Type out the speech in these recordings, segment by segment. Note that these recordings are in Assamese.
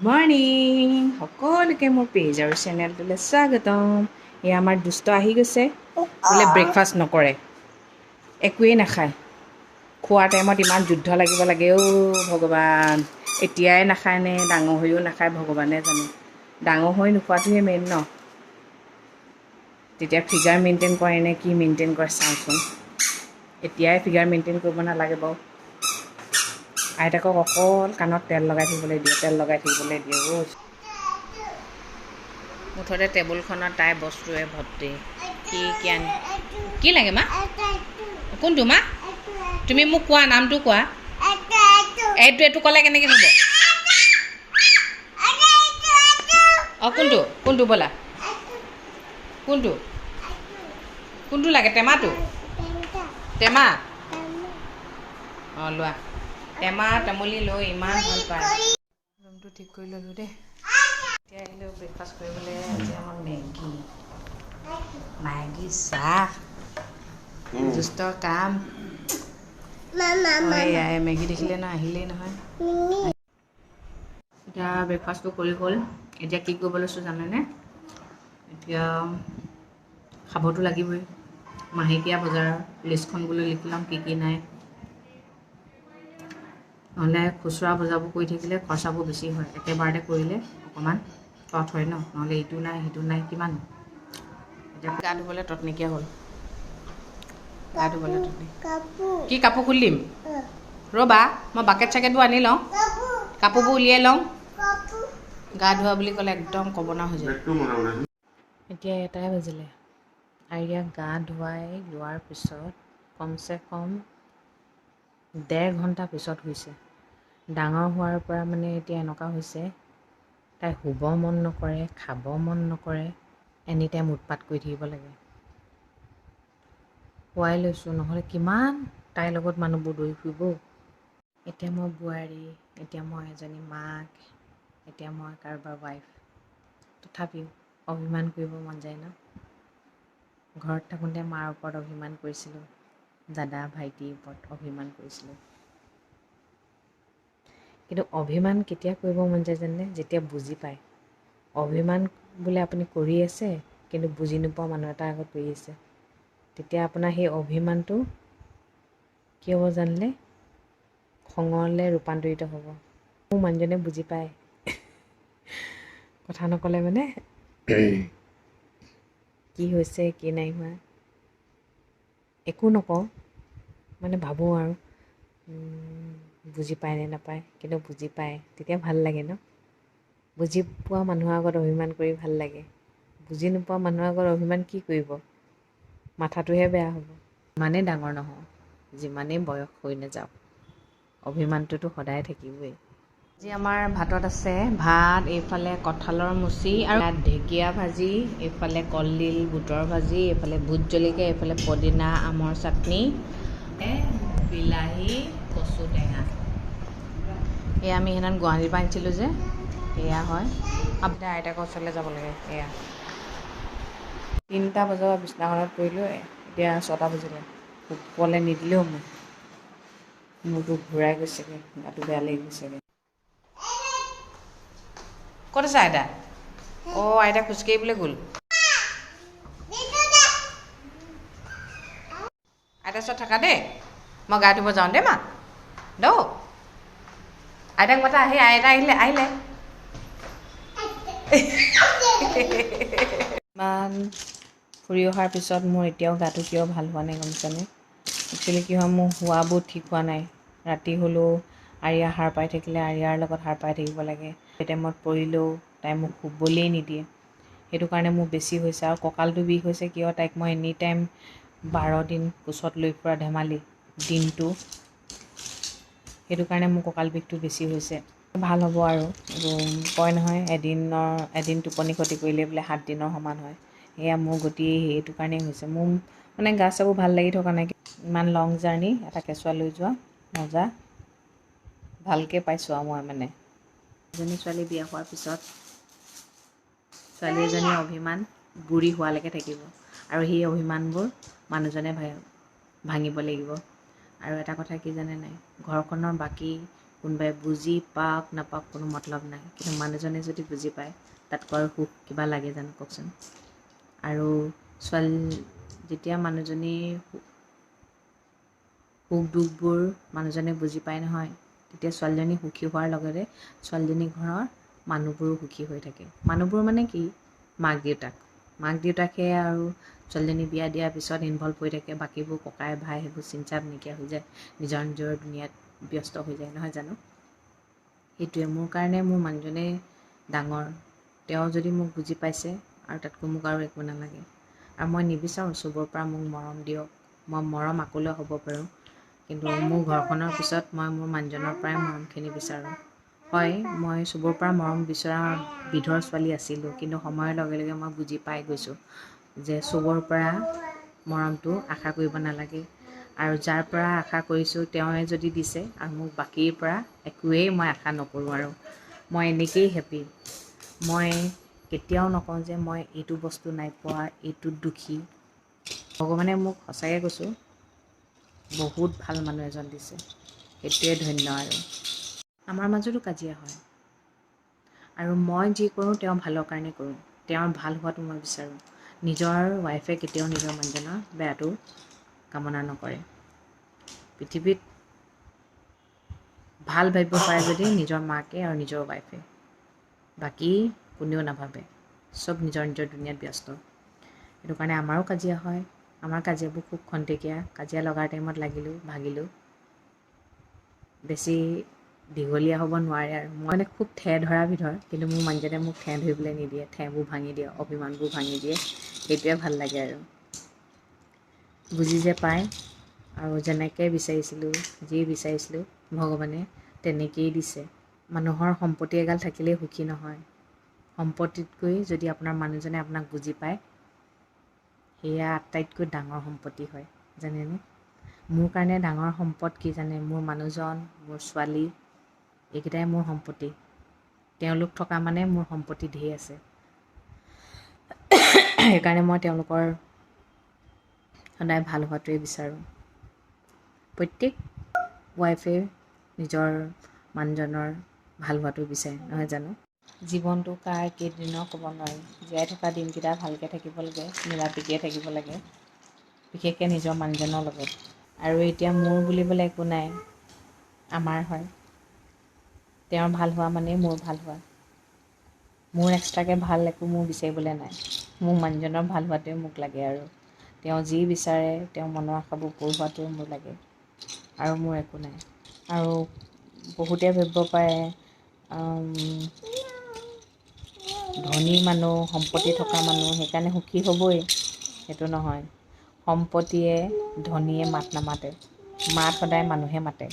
মৰ্ণিং সকলোকে মোৰ পেজ আৰু চেনেলটোলৈ স্বাগতম এয়া আমাৰ দুষ্ট আহি গৈছে বোলে ব্ৰেকফাষ্ট নকৰে একোৱেই নাখায় খোৱাৰ টাইমত ইমান যুদ্ধ লাগিব লাগে অ' ভগৱান এতিয়াই নাখায় নে ডাঙৰ হৈও নাখায় ভগৱানে জানে ডাঙৰ হৈ নোখোৱাটোহে মেইন ন তেতিয়া ফিগাৰ মেইনটেইন কৰে নে কি মেইনটেইন কৰে চাওঁচোন এতিয়াই ফিগাৰ মেইনটেইন কৰিব নালাগে বাৰু আইতাকক অকল কাণত তেল লগাই থাকিবলৈ দিয়ে তেল লগাই থাকিবলৈ দিয়ে অ' মুঠতে টেবুলখনত তাইৰ বস্তুৱে ভৰ্তি। কি কি আনি কি লাগে মা? কোনটো মা? তুমি মোক কোৱা নামটো কোৱা? এইটো এইটো ক'লে কেনেকৈ হ'ব? অঁ কোনটো? কোনটো ব'লা? কোনটো? কোনটো লাগে টেমাটো? টেমা? অঁ লোৱা। টেমা তামুলী লৈ ইমান ভাল পায়। ৰুমটো ঠিক কৰি ল'লোঁ দেই। এতিয়া আহিলোঁ ব্ৰেকফাষ্ট কৰিবলৈ আজি আমাৰ মেগী। মেগী চাহ। দুষ্টৰ কাম। অঁ, এয়া এই মেগী দেখিলে ন আহিলেই নহয়। এতিয়া ব্ৰেকফাষ্টটো কৰি হ'ল এতিয়া কি কৰিব লৈছোঁ জানেনে? এতিয়া খাবতো লাগিবই। মাহেকীয়া বজাৰৰ লিষ্টখন বোলো লিখি ল'ম কি কি নাই। নহ'লে খুচুৰা বজাৰবোৰ কৰি থাকিলে খৰচাবোৰ বেছি হয়। একেবাৰতে কৰিলে অকণমান তত হয় ন। নহ'লে ইটো নাই সিটো নাই কিমান? এতিয়া গা ধুবলৈ তত নাইকিয়া হ'ল। গা ধুবলৈ তত নাই কি কাপোৰ খুলি দিম ৰ'বা মই বাকেট চাকেটবোৰ আনি লওঁ। কাপোৰবোৰ উলিয়াই লওঁ। গা ধোৱা বুলি ক'লে একদম ক'বনা হৈ যায়। এতিয়া এটাই বাজিলে। আৰিয়াক গা ধুৱাই লোৱাৰ পিছত কমচে কম ডেৰ ঘণ্টা পিছত হৈছে। ডাঙৰ হোৱাৰ পৰা মানে এতিয়া এনেকুৱা হৈছে তাই শুব মন নকৰে খাব মন নকৰে এনি টাইম উৎপাত কৰি থাকিব লাগে। শুৱাই লৈছোঁ নহ'লে কিমান তাইৰ লগত মানুহবোৰ দৌৰি ফুৰিব। এতিয়া মই বোৱাৰী এতিয়া মই এজনী মাক এতিয়া মই কাৰোবাৰ ৱাইফ তথাপিও অভিমান কৰিব মন যায় ন? ঘৰত থাকোঁতে মাৰ ওপৰত অভিমান কৰিছিলোঁ দাদা ভাইটিৰ ওপৰত অভিমান কৰিছিলোঁ। কিন্তু অভিমান কেতিয়া কৰিব মন যায় জানে যেতিয়া বুজি পায়। অভিমান বোলে আপুনি কৰি আছে কিন্তু বুজি নোপোৱা মানুহ এটাৰ আগত কৰি আছে। তেতিয়া আপোনাৰ সেই অভিমানটো কি হ'ব জানিলে খঙলৈ ৰূপান্তৰিত হ'ব। মোৰ মানুহজনে বুজি পায়। কথা নক'লে মানে। কি হৈছে কি নাই হোৱা। একো নকওঁ। মানে ভাবোঁ আৰু। বুজি পায় নে নাপায় কিন্তু বুজি পায় তেতিয়া ভাল লাগে ন? বুজি পোৱা মানুহৰ আগত অভিমান কৰি ভাল লাগে। বুজি নোপোৱা মানুহৰ আগত অভিমান কি কৰিব? মাথাটোহে বেয়া হ'ব। ইমানেই ডাঙৰ নহওঁ যিমানেই বয়স হৈ নাযাওক অভিমানটোতো সদায় থাকিবই। আজি আমাৰ ভাতত আছে ভাত এইফালে কঁঠালৰ মুচি আৰু ইয়াত ঢেকীয়া ভাজি এইফালে কলডিল বুটৰ ভাজি এইফালে ভোট জলকীয়া এইফালে পদিনা আমৰ চাটনি বিলাহী কচু টেঙা। এয়া আমি সেইদিনা গুৱাহাটীৰ পৰা আনিছিলোঁ যে এয়া হয়। আপুনি আইতাকৰ ওচৰলৈ যাব লাগে এয়া। তিনিটা বজাৰ বিছনাখনত পৰিলোঁ এতিয়া ছটা বাজিলে। শুবলৈ নিদিলেও মোক। মূৰটো ঘূৰাই গৈছেগৈ গাটো বেয়া লাগি গৈছেগৈ। ক'ত আছে আইতা? অঁ আইতা খোজকাঢ়িবলৈ গ'ল। আইতা ওচৰত থাকা দেই। মই গা ধুব যাওঁ দেই মা। দৌ। আইতাক মাতা আহি আইতা আহিলে আহিলে ইমান ফুৰি অহাৰ পিছত মোৰ এতিয়াও গাটো কিয় ভাল হোৱা নাই গম পাইছানে একচুৱেলি কি হয় মোৰ শোৱাবোৰ ঠিক হোৱা নাই ৰাতি হ'লেও আৰিয়া সাৰ পাই থাকিলে আৰিয়াৰ লগত সাৰ পাই থাকিব লাগে সেই টাইমত পৰিলেও তাই মোক শুবলেই নিদিয়ে সেইটো কাৰণে মোৰ বেছি হৈছে আৰু কঁকালটো বিষ হৈছে কিয় তাইক মই এনি টাইম বাৰ দিন কোচত লৈ ফুৰা ধেমালি দিনটো সেইটো কাৰণে মোৰ কঁকাল বিষটো বেছি হৈছে। ভাল হ'ব আৰু। কয় নহয় এদিনৰ এদিন টোপনি ক্ষতি কৰিলে বোলে সাত দিনৰ সমান হয়। সেয়া মোৰ গতি সেইটো কাৰণেই হৈছে। মোৰ মানে গা চাবোৰ ভাল লাগি থকা নাই। ইমান লং জাৰ্ণি এটা কেঁচুৱা লৈ যোৱা মজা। ভালকৈ পাইছোঁ আৰু মই মানে। এজনী ছোৱালী বিয়া হোৱাৰ পিছত ছোৱালী এজনীৰ অভিমান বুঢ়ী হোৱালৈকে থাকিব। আৰু সেই অভিমানবোৰ মানুহজনে ভাঙিব লাগিব। আৰু এটা কথা কি জানে নাই? ঘৰখনৰ বাকী কোনোবাই বুজি পাওক নাপাওক কোনো মতলব নাই। কিন্তু মানুহজনে যদি বুজি পায় তাতকৈ আৰু সুখ কিবা লাগে জানো কওকচোন? আৰু ছোৱালী যেতিয়া মানুহজনী সুখ দুখবোৰ মানুহজনে বুজি পায় নহয় তেতিয়া ছোৱালীজনী সুখী হোৱাৰ লগতে ছোৱালীজনী ঘৰৰ মানুহবোৰো সুখী হৈ থাকে। মানুহবোৰ মানে কি? মাক দেউতাক মাক দেউতাকে আৰু ছোৱালীজনী বিয়া দিয়াৰ পিছত ইনভল্ভ হৈ থাকে। বাকীবোৰ ককাই ভাই সেইবোৰ চিন্তাত নাইকিয়া হৈ যায়। নিজৰ নিজৰ দুনীয়াত ব্যস্ত হৈ যায় নহয় জানো? সেইটোৱে। মোৰ কাৰণে মোৰ মানুহজনে ডাঙৰ। তেওঁ যদি মোক বুজি পাইছে আৰু তাতকৈ মোক আৰু একো নালাগে। আৰু মই নিবিচাৰোঁ চবৰ পৰা মোক মৰম দিয়ক। মই মৰম আকলৈ হ'ব পাৰোঁ। কিন্তু মোৰ ঘৰখনৰ পিছত মই মোৰ মানুহজনৰ পৰাই মৰমখিনি বিচাৰোঁ। হয় মই চবৰ পৰা মৰম বিচৰা বিধৰ ছোৱালী আছিলোঁ কিন্তু সময়ৰ লগে লগে মই বুজি পাই গৈছোঁ যে চবৰ পৰা মৰমটো আশা কৰিব নালাগে। আৰু যাৰ পৰা আশা কৰিছোঁ তেওঁৱে যদি দিছে আৰু মোক বাকীৰ পৰা একোৱেই মই আশা নকৰোঁ আৰু। মই এনেকেই হেপী মই কেতিয়াও নকওঁ যে মই এইটো বস্তু নাই পোৱা এইটোত দুখী। ভগৱানে মোক সঁচাকৈ কৈছোঁ বহুত ভাল মানুহ এজন দিছে। সেইটোৱে ধন্য আৰু। আমাৰ মাজতো কাজিয়া হয়। আৰু মই যি কৰোঁ তেওঁ ভালৰ কাৰণে কৰোঁ। তেওঁৰ ভাল হোৱাটো মই বিচাৰোঁ। নিজৰ ৱাইফে কেতিয়াও নিজৰ মানুহজনৰ বেয়াটো কামনা নকৰে। পৃথিৱীত ভাল ভাবিব পাৰে যদি নিজৰ মাকে আৰু নিজৰ ৱাইফে বাকী কোনেও নাভাবে। চব নিজৰ নিজৰ দুনীয়াত ব্যস্ত। সেইটো কাৰণে আমাৰো কাজিয়া হয়। আমাৰ কাজিয়াবোৰ খুব খন্তেকীয়া। কাজিয়া লগাৰ টাইমত লাগিলোঁ ভাগিলোঁ। বেছি দীঘলীয়া হ'ব নোৱাৰে আৰু। মই মানে খুব ঠেহ ধৰা বিধৰ কিন্তু মোৰ মানুহজনে মোক ঠেহ ধৰিবলৈ নিদিয়ে ঠেহবোৰ ভাঙি দিয়ে অভিমানবোৰ ভাঙি দিয়ে সেইটোৱে ভাল লাগে আৰু। বুজি যে পায় আৰু যেনেকৈ বিচাৰিছিলোঁ যি বিচাৰিছিলোঁ ভগৱানে তেনেকেই দিছে। মানুহৰ সম্পত্তি এগাল থাকিলেই সুখী নহয়। সম্পত্তিতকৈ যদি আপোনাৰ মানুহজনে আপোনাক বুজি পায় সেয়া আটাইতকৈ ডাঙৰ সম্পত্তি হয় জানেনে? মোৰ কাৰণে ডাঙৰ সম্পদ কি জানে? মোৰ মানুহজন মোৰ ছোৱালী এইকেইটাই মোৰ সম্পত্তি। তেওঁলোক থকা মানে মোৰ সম্পত্তি ধেৰ আছে। সেইকাৰণে মই তেওঁলোকৰ সদায় ভাল হোৱাটোৱে বিচাৰোঁ। প্ৰত্যেক ৱাইফে নিজৰ মানুহজনৰ ভাল হোৱাটো বিচাৰে নহয় জানো? জীৱনটো কাৰ কেইদিনৰ ক'ব নোৱাৰি। জীয়াই থকা দিনকেইটা ভালকৈ থাকিব লাগে প্ৰীতিৰে থাকিব লাগে বিশেষকৈ নিজৰ মানুহজনৰ লগত। আৰু এতিয়া মোৰ বুলিবলৈ একো নাই আমাৰ হয়। তেওঁৰ ভাল হোৱা মানেই মোৰ ভাল হোৱা। মোৰ এক্সট্ৰাকৈ ভাল একো মোৰ বিচাৰিবলৈ নাই। মোৰ মানুহজনৰ ভাল হোৱাটোৱে মোক লাগে আৰু। তেওঁ যি বিচাৰে তেওঁ মনৰ আশাবোৰ পূৰ হোৱাটোৱে মোৰ লাগে। আৰু মোৰ একো নাই। আৰু বহুতে ভাবিব পাৰে ধনী মানুহ সম্পত্তি থকা মানুহ সেইকাৰণে সুখী হ'বই। সেইটো নহয়। সম্পত্তিয়ে ধনীয়ে মাত নামাতে। মাত সদায় মানুহে মাতে।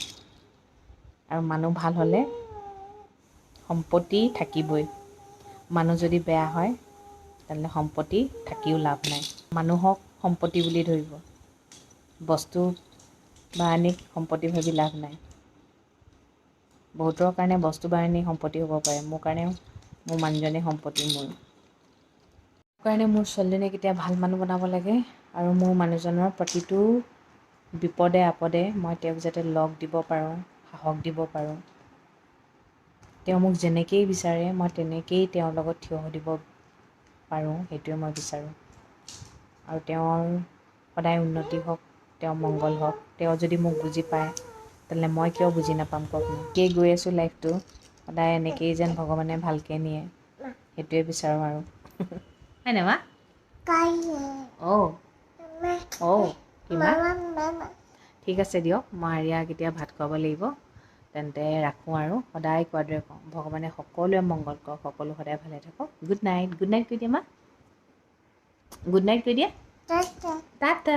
আৰু মানুহ ভাল হ'লে সম্পত্তি থাকিবই। মানুহ যদি বেয়া হয় তেনেহ'লে সম্পত্তি থাকিও লাভ নাই। মানুহক সম্পত্তি বুলি ধৰিব। বস্তু বাহানিক সম্পত্তি ভাবি লাভ নাই। বহুতৰ কাৰণে বস্তু বাহানি সম্পত্তি হ'ব পাৰে। মোৰ কাৰণেও মোৰ মানুহজনেই সম্পত্তি মোৰ। মোৰ কাৰণে মোৰ ছোৱালীজনীক এতিয়া ভাল মানুহ বনাব লাগে আৰু মোৰ মানুহজনৰ প্ৰতিটো বিপদে আপদে মই তেওঁক যাতে লগ দিব পাৰোঁ সাহস দিব পাৰোঁ। তেওঁ মোক যেনেকেই বিচাৰে মই তেনেকেই তেওঁৰ লগত থিয় হৈ দিব পাৰোঁ সেইটোৱে মই বিচাৰোঁ। আৰু তেওঁৰ সদায় উন্নতি হওক তেওঁৰ মংগল হওক তেওঁ যদি মোক বুজি পায় তেনেহ'লে মই কিয় বুজি নাপাম কওকনো একেই গৈ আছোঁ লাইফটো সদায় এনেকেই যেন ভগৱানে ভালকৈ নিয়ে সেইটোৱে বিচাৰোঁ আৰু। হয়নে মা? অ' অ' কিমা ঠিক আছে দিয়ক মই আৰিয়াক এতিয়া ভাত খুৱাব লাগিব। তেন্তে ৰাখোঁ আৰু। সদায় কোৱাৰ দৰে কওঁ। ভগৱানে সকলোৱে মংগল কৰক সকলো সদায় ভালে থাকক। গুড নাইট গুড নাইট কৈ দিয়া মা গুড নাইট কৈ দিয়া টাটা